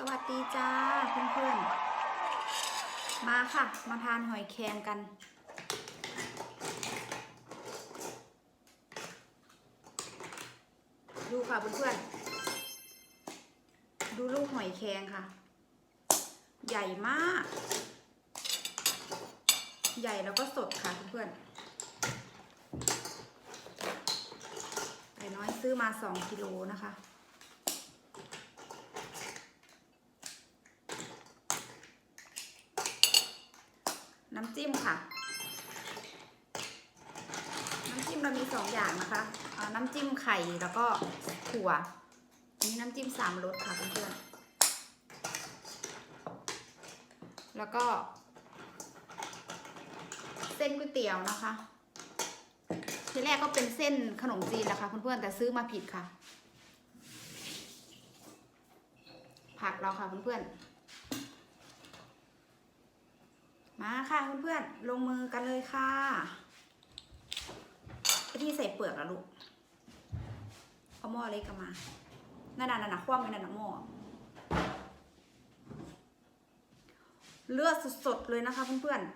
สวัสดีจ้าเพื่อนๆ มาค่ะ มาทานหอยแครงกัน ดูค่ะเพื่อนๆ ดูลูกหอยแครงค่ะ ใหญ่มาก ใหญ่แล้วก็สดค่ะเพื่อนๆไก่น้อยซื้อมา 2 กิโลนะคะ น้ำจิ้มค่ะ น้ำจิ้มเรามีสองอย่างนะคะน้ำจิ้มไข่แล้วก็ถั่วอันนี้น้ำจิ้มสามรสค่ะเพื่อนๆแล้วก็ เส้นก๋วยเตี๋ยวนะคะทีแรกก็เป็นเส้นขนมจีนแหละค่ะเพื่อนๆแต่ซื้อมาผิดค่ะ ผักเราค่ะเพื่อนๆ มาค่ะเพื่อนๆ ลงมือกันเลยค่ะไอที่ใส่เปลือกอะลูก เอาหม้อเล็กกันมานั่นน่ะนั่นน่ะคว่ำไว้นั่นน่ะหม้อ เลือดสดๆเลยนะคะเพื่อนๆ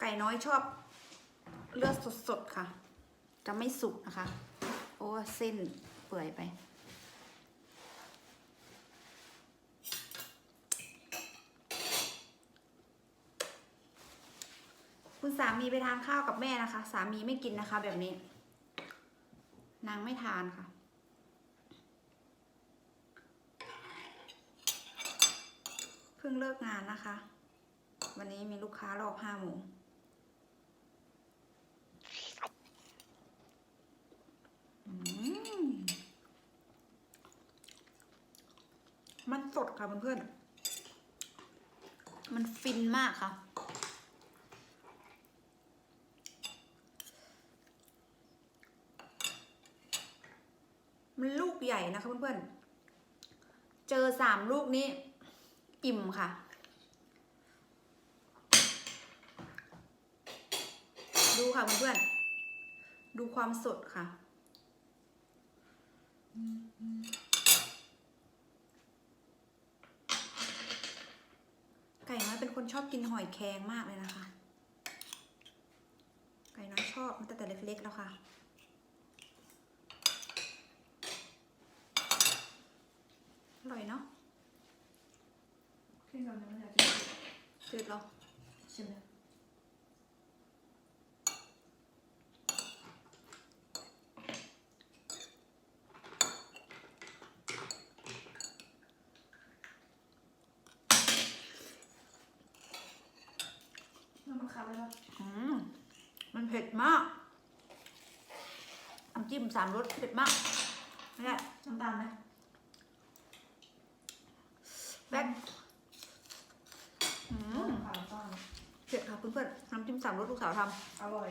ไก่น้อยชอบ เลือดสดๆค่ะ จะไม่สุกนะคะ โอ้เส้นเปื่อยไป สามีไปทานข้าวกับแม่นะคะ สามีไม่กินนะคะ แบบนี้ นางไม่ทานค่ะ เพิ่งเลิกงานนะคะ วันนี้มีลูกค้ารอบห้าโมงมันสดค่ะเพื่อนๆมันฟินมากค่ะ มันลูก ใหญ่นะคะเพื่อนๆ เจอสามลูกนี้ อิ่มค่ะ ดูค่ะเพื่อนๆ ดูความสดค่ะ ไก่น้อยเป็นคนชอบกินหอยแครงมากเลยนะคะ ไก่น้อยชอบตั้งแต่เล็กๆแล้วค่ะ อร่อยเนาะขึ้นก่อนนะไม่อยากกินจืดเหรอชิมนะน้ำมันคับเลยปะอืมมันเผ็ดมากน้ำจิ้มสามรสเผ็ดมากนี่แหละน้ำตาลไหม แบ็คอือืมมขาวต้อนเผ็ดค่ะเพื่อนๆน้ำจิ้มสามรสลูกสาวทอร่อย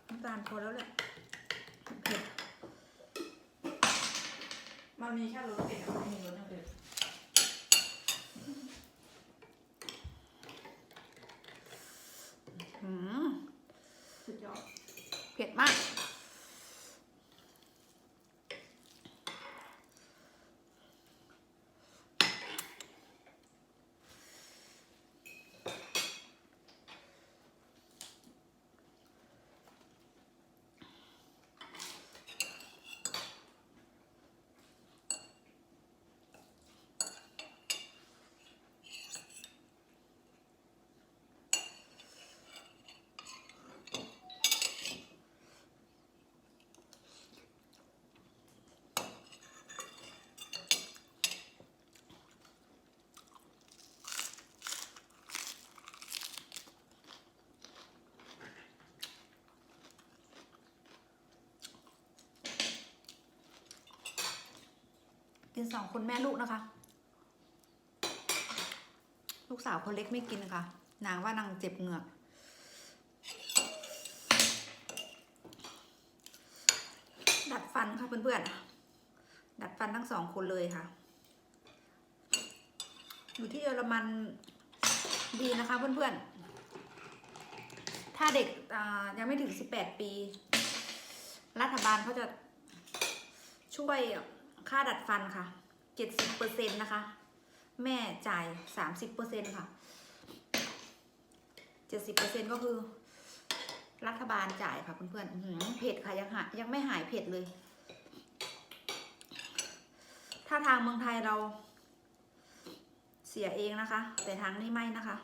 ำน้ำตาลพอแล้วแหละเผ็ดมันมีแค่รสเผ็ดอะไม่มีรสอย่างอื่นอืมสุดยอด เผ็ดมาก กินสองคนแม่ลูกนะคะ ลูกสาวคนเล็กไม่กินค่ะ นางว่านางเจ็บเหงือกดัดฟันค่ะเพื่อนๆดัดฟันทั้งสองคนเลยค่ะ อยู่ที่เยอรมันดีนะคะเพื่อนๆ ถ้าเด็กยังไม่ถึง 18 ปี รัฐบาลเขาจะช่วย ค่าดัดฟันค่ะ70%นะคะ แม่จ่าย30%ค่ะ70%ก็คือ รัฐบาลจ่ายค่ะเพื่อนๆเผ็ดค่ะยังหายังไม่หายเผ็ดเลย ถ้าทางเมืองไทยเราเสียเองนะคะ แต่ทางนี้ไม่นะคะ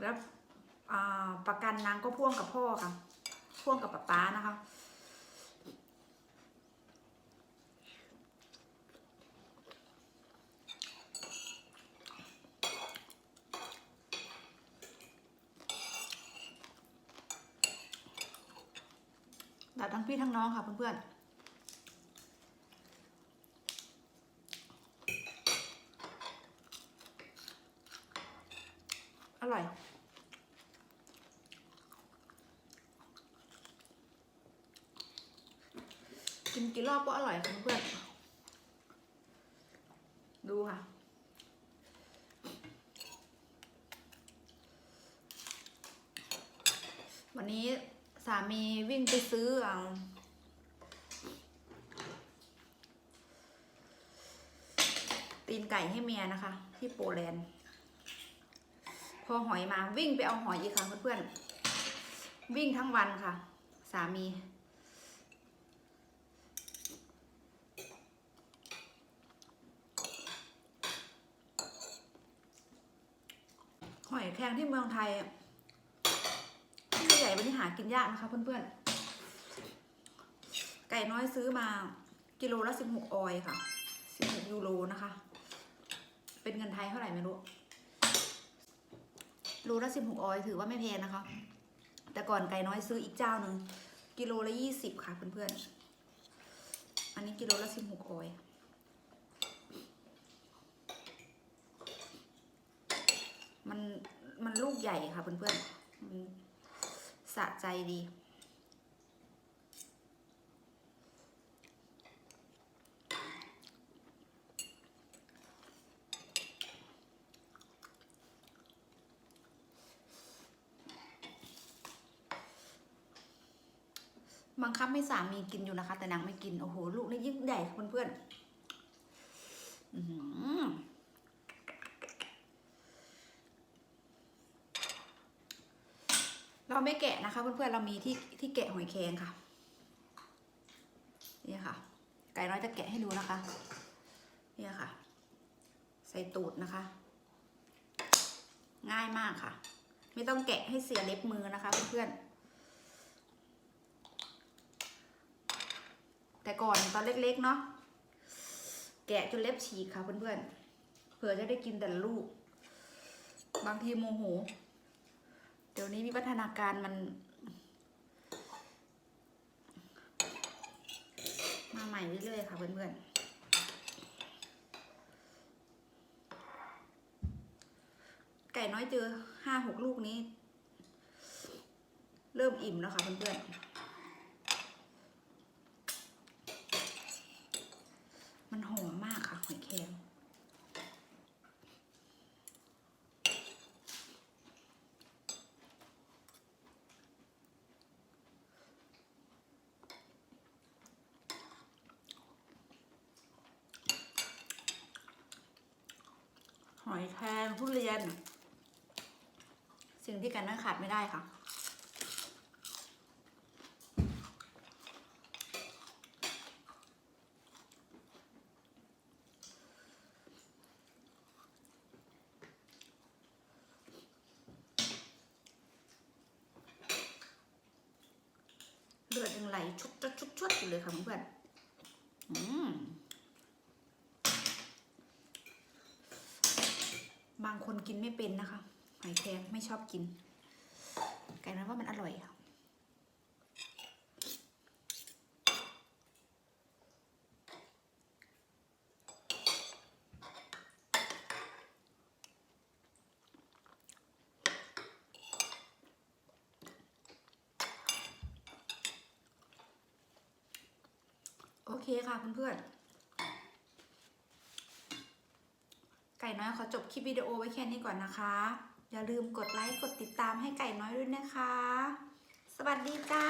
แล้วประกันนางก็พ่วงกับพ่อค่ะ พ่วงกับป๊าป๊านะคะ แบบทั้งพี่ทั้งน้องค่ะเพื่อนๆอร่อย กินกี่รอบก็อร่อยค่ะเพื่อนๆดูค่ะ วันนี้ สามีวิ่งไปซื้อเอาตีนไก่ให้เมียนะคะ ที่โปแลนด์ พอหอยมาวิ่งไปเอาหอยอีกค่ะเพื่อนๆวิ่งทั้งวันค่ะ สามีหอยแครงที่เมืองไทยอะที่ใหากินยากนะคะเพื่อนๆ ไก่น้อยซื้อมากิโลละสิบหกออยค่ะสิบหกยูโรนะคะ เป็นเงินไทยเท่าไหร่ไม่รู้โลละสิบหกออยถือว่าไม่แพงนะคะ แต่ก่อนไก่น้อยซื้ออีกเจ้าหนึ่งกิโลละยี่สิบค่ะเพื่อนๆ อันนี้กิโลละสิบหกออยมันมันลูกใหญ่ค่ะเพื่อนๆ สะใจดี บังคับให้สามีกินอยู่นะคะ แต่นางไม่กิน โอ้โห ลูกนี่ยิ่งใหญ่ค่ะเพื่อนๆอื้อหือ เราไม่แกะ นะคะเพื่อนๆเรามีที่ที่แกะหอยแครงค่ะนี่ค่ะ ไก่น้อยจะแกะให้ดูนะคะนี่ค่ะ ใส่ตูดนะคะ ง่ายมากค่ะ ไม่ต้องแกะให้เสียเล็บมือนะคะเพื่อนๆแต่ก่อนตอนเล็กๆเนาะแกะจนเล็บฉีกค่ะเพื่อนๆเผื่อจะได้กินแต่ละลูก บางทีโมโห ดี๋ยวนี้วิวัฒนาการมัน มาใหม่เรื่อยๆค่ะเพื่อนๆ ไก่น้อยเจอห้าหกลูกนี้ เริ่มอิ่มแล้วค่ะเพื่อนๆมันหอมมากค่ะหอยแครงห อยแครงทุเรียน สิ่งที่กันนั้นขาดไม่ได้ค่ะ เลือดยังไหลชุดชุดชุดอยู่เลยค่ะเพื่อนอืม บาง คนกินไม่เป็นนะคะ หอยแครงไม่ชอบกินไก่นั้นว่ามันอร่อยค่ะโอเคค่ะเพื่อนๆ ไก่น้อยขอจบคลิปวิดีโอไว้แค่นี้ก่อนนะคะ อย่าลืมกดไลค์กดติดตามให้ไก่น้อยด้วยนะคะ สวัสดีจ้า